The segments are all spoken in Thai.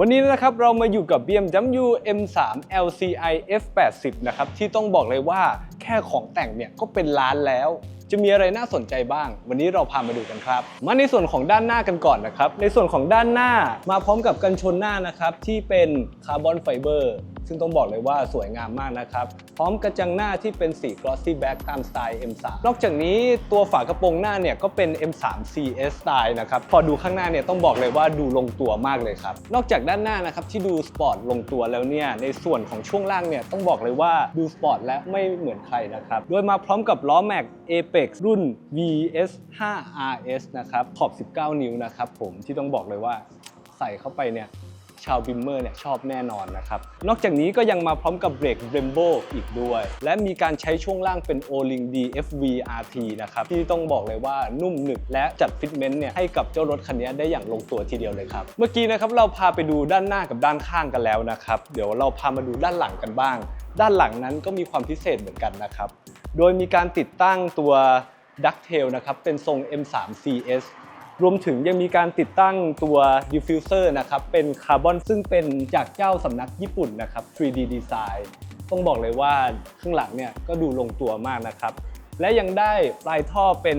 วันนี้นะครับเรามาอยู่กับ BMW M3 LCI F80 นะครับที่ต้องบอกเลยว่าแค่ของแต่งเนี่ยก็เป็นล้านแล้ว จะมีอะไรน่าสนใจบ้าง วันนี้เราพามาดูกันครับ มาในส่วนของด้านหน้ากันก่อนนะครับ ในส่วนของด้านหน้ามาพร้อมกับกันชนหน้านะครับที่เป็นคาร์บอนไฟเบอร์ ซึ่งต้องบอกเลยว่าสวยงามมากนะครับ พร้อมกระจังหน้าที่เป็นสี glossy black ตามสไตล์ M3 นอกจากนี้ตัวฝากระโปรงหน้าเนี่ยก็เป็น M3 CS สไตล์นะครับ พอดูข้างหน้าเนี่ยต้องบอกเลยว่าดูลงตัวมากเลยครับ นอกจากด้านหน้านะครับที่ดูสปอร์ตลงตัวแล้วเนี่ยในส่วนของช่วงล่างเนี่ยต้องบอกเลยว่าดูสปอร์ตและไม่เหมือนใครนะครับโดยมาพร้อมกับล้อแม็ก Apex รุ่น VS 5 RS นะครับขอบ 19 นิ้วนะครับผมที่ต้องบอกเลยว่าใส่เข้าไปเนี่ย ชาวบิมเมอร์เนี่ยชอบแน่นอนนะครับ นอกจากนี้ก็ยังมาพร้อมกับเบรก Brembo อีกด้วย และมีการใช้ช่วงล่างเป็น O-Ring DFV RT นะครับ ที่ต้องบอกเลยว่านุ่มหนึบและจัดฟิตเมนต์เนี่ยให้กับเจ้ารถคันนี้ได้อย่างลงตัวทีเดียวเลยครับ เมื่อกี้นะครับเราพาไปดูด้านหน้ากับด้านข้างกันแล้วนะครับ เดี๋ยวเราพามาดูด้านหลังกันบ้าง ด้านหลังนั้นก็มีความพิเศษเหมือนกันนะครับ โดยมีการติดตั้งตัวดักเทลนะครับเป็นทรง M3 CS รวมถึงยังมีการติดตั้งตัวดิฟฟิวเซอร์นะครับ เป็นคาร์บอนซึ่งเป็นจากเจ้าสำนักญี่ปุ่นนะครับ 3D Design ต้องบอกเลยว่าข้างหลังเนี่ยก็ดูลงตัวมากนะครับ และยังได้ปลายท่อเป็น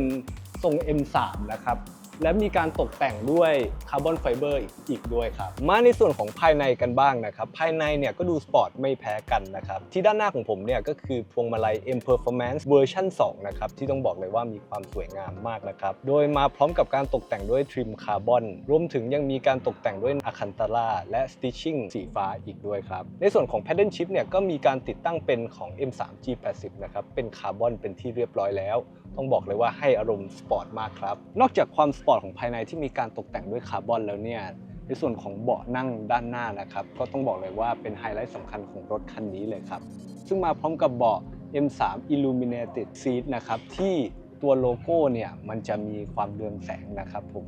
ทรง M3 นะครับ และมีการตกแต่งด้วยคาร์บอนไฟเบอร์อีกด้วยครับ มาในส่วนของภายในกันบ้างนะครับ ภายในเนี่ยก็ดูสปอร์ตไม่แพ้กันนะครับ ที่ด้านหน้าของผมเนี่ยก็คือพวงมาลัย M Performance เวอร์ชัน2นะครับ ที่ต้องบอกเลยว่ามีความสวยงามมากนะครับ โดยมาพร้อมกับการตกแต่งด้วยทริมคาร์บอนรวมถึงยังมีการตกแต่งด้วยอะคันตาร่าและสติชชิ่งสีฟ้าอีกด้วยครับ ในส่วนของ Paddle Shift เนี่ยก็มีการติดตั้งเป็นของ M3 G80 นะครับเป็นคาร์บอนเป็นที่เรียบร้อยแล้ว ต้องบอกเลยว่าให้อารมณ์สปอร์ตมากครับ นอกจากความสปอร์ตของภายในที่มีการตกแต่งด้วยคาร์บอนแล้วเนี่ยในส่วนของเบาะนั่งด้านหน้านะครับ ก็ต้องบอกเลยว่าเป็นไฮไลท์สำคัญของรถคันนี้เลยครับ ซึ่งมาพร้อมกับเบาะ M3 Illuminated Seat นะครับที่ตัวโลโก้เนี่ยมันจะมีความเรืองแสงนะครับผม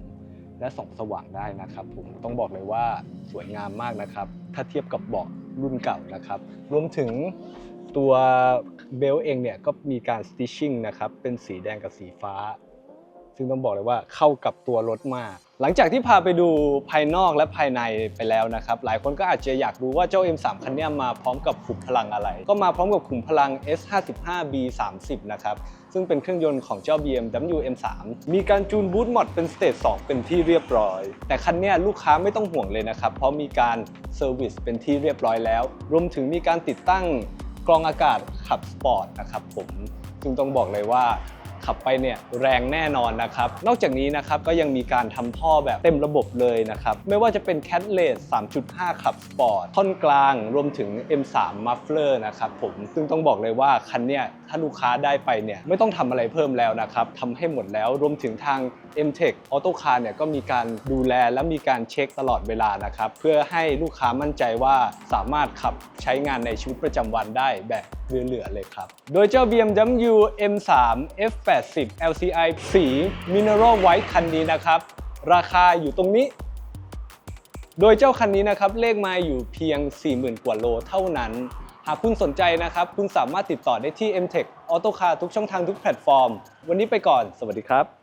และส่องสว่างได้นะครับผมต้องบอกเลยว่าสวยงามมากนะครับ ถ้าเทียบกับเบาะ รุ่นเก่านะครับ รวมถึงตัวเบลเองเนี่ยก็มีการสติชชิ่งนะครับเป็นสีแดงกับสีฟ้า ซึ่งต้องบอกเลยว่าเข้ากับตัวรถมาก หลังจากที่พาไปดูภายนอกและภายในไปแล้วนะครับ หลายคนก็อาจจะอยากรู้ว่าเจ้า M3 คันนี้มาพร้อมกับขุมพลังอะไร ก็มาพร้อมกับขุมพลัง S55B30 นะครับ ซึ่งเป็นเครื่องยนต์ของเจ้า BMW M3 มีการจูนบูทมอดเป็นสเตจ2เป็นที่เรียบร้อย แต่คันเนี้ยลูกค้าไม่ต้องห่วงเลยนะครับ เพราะมีการเซอร์วิสเป็นที่เรียบร้อยแล้ว รวมถึงมีการติดตั้งกรองอากาศขับสปอร์ตนะครับผม ซึ่งต้องบอกเลยว่า ขับไปเนี่ยแรงแน่นอนนะครับ นอกจากนี้นะครับก็ยังมีการทำท่อแบบเต็มระบบเลยนะครับ ไม่ว่าจะเป็น Cat l a t 3.5 ขับสปอร์ตท่อนกลางรวมถึง M3 Muffler นะครับผมซึ่งต้องบอกเลยว่าคันเนี้ยถ้าลูกค้าได้ไปเนี่ยไม่ต้องทำอะไรเพิ่มแล้วนะครับทำให้หมดแล้วรวมถึงทาง M-Tech Auto Car เนี่ยก็มีการดูแลและมีการเช็คตลอดเวลานะครับ เพื่อให้ลูกค้ามั่นใจว่าสามารถขับใช้งานในชีวิตประจำวันได้แบบเหลือๆเลยครับ โดยเจ้า BMW M3 80 LCI สี Mineral White คันนี้นะครับ ราคาอยู่ตรงนี้ โดยเจ้าคันนี้นะครับเลขไมาอยู่เพียง 40,000 กว่าโลเท่านั้น หากคุณสนใจนะครับ คุณสามารถติดต่อได้ที่ M-Tech Auto Car ทุกช่องทางทุกแพลตฟอร์ม วันนี้ไปก่อน สวัสดีครับ